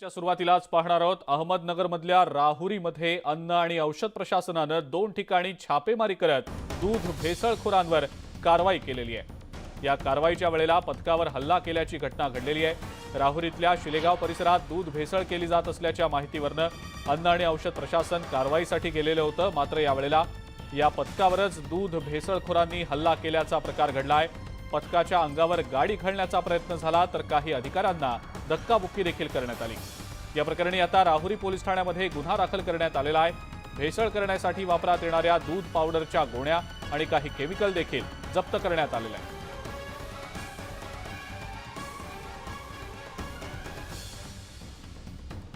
च्या सुरुवातीलाच पाहणार आहोत. अहमदनगरमधल्या राहुरीमध्ये अन्न आणि औषध प्रशासनानं दोन ठिकाणी छापेमारी करत दूध भेसळखोरांवर कारवाई केलेली आहे. या कारवाईच्या वेळेला पथकावर हल्ला केल्याची घटना घडलेली आहे. राहुरीतल्या शिलेगाव परिसरात दूध भेसळ केली जात असल्याच्या माहितीवरनं अन्न आणि औषध प्रशासन कारवाईसाठी गेलेलं होतं. मात्र यावेळेला या पथकावरच दूध भेसळखोरांनी हल्ला केल्याचा प्रकार घडलाय. पथकाच्या अंगावर गाडी घालण्याचा प्रयत्न झाला तर काही अधिकाऱ्यांना धक्काबुक्की देखील करण्यात आली. या प्रकरणी आता राहुरी पोलीस ठाण्यामध्ये गुन्हा दाखल करण्यात आलेला आहे. भेसळ करण्यासाठी वापरात येणाऱ्या दूध पावडरच्या गोण्या आणि काही केमिकल देखील जप्त करण्यात आलेलं आहे.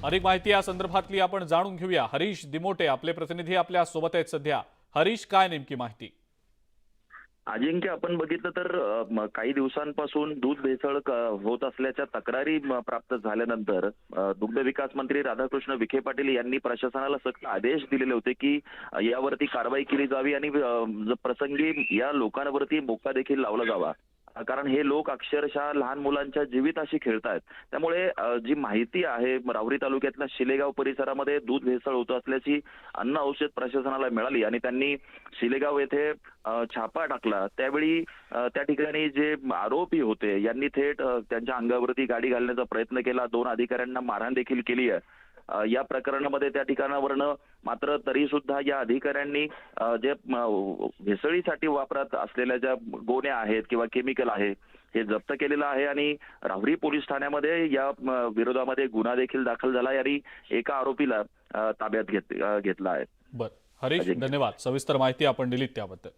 अधिक माहिती या संदर्भातली आपण जाणून घेऊया. हरीश दिमोटे आपले प्रतिनिधी आपल्यासोबत आहेत सध्या. हरीश काय नेमकी माहिती? अजिंक्य आपण बघितलं तर काही दिवसांपासून दूध भेसळ होत असल्याच्या तक्रारी प्राप्त झाल्यानंतर दुग्ध विकास मंत्री राधाकृष्ण विखे पाटील यांनी प्रशासनाला सक्त आदेश दिलेले होते की यावरती कारवाई केली जावी आणि प्रसंगी या लोकांवरती मोका देखील लावला जावा. कारण हे लोक अक्षरशः लहान मुलांच्या जीविताशी खेळतायत. त्यामुळे जी माहिती आहे रावरी तालुक्यातल्या शिलेगाव परिसरामध्ये दूध भेसळ होत असल्याची अन्न औषध प्रशासनाला मिळाली आणि त्यांनी शिलेगाव येथे छापा टाकला. त्यावेळी त्या ठिकाणी जे आरोपी होते यांनी थेट त्यांच्या अंगावरती गाडी घालण्याचा प्रयत्न केला. दोन अधिकाऱ्यांना मारहाण देखील केली आहे. या प्रकरणामध्ये त्या ठिकाणावरनं मात्र तरी सुद्धा या अधिकाऱ्यांनी जे भेसळीसाठी वापरात असलेल्या ज्या गोण्या आहेत किंवा केमिकल आहे हे जप्त केलेलं आहे आणि राहुरी पोलीस ठाण्यामध्ये या विरोधामध्ये गुन्हा देखील दाखल झाला आणि एका आरोपीला ताब्यात घेत घेतला आहे. बर. हरीश. धन्यवाद. सविस्तर माहिती आपण दिलीत त्याबद्दल.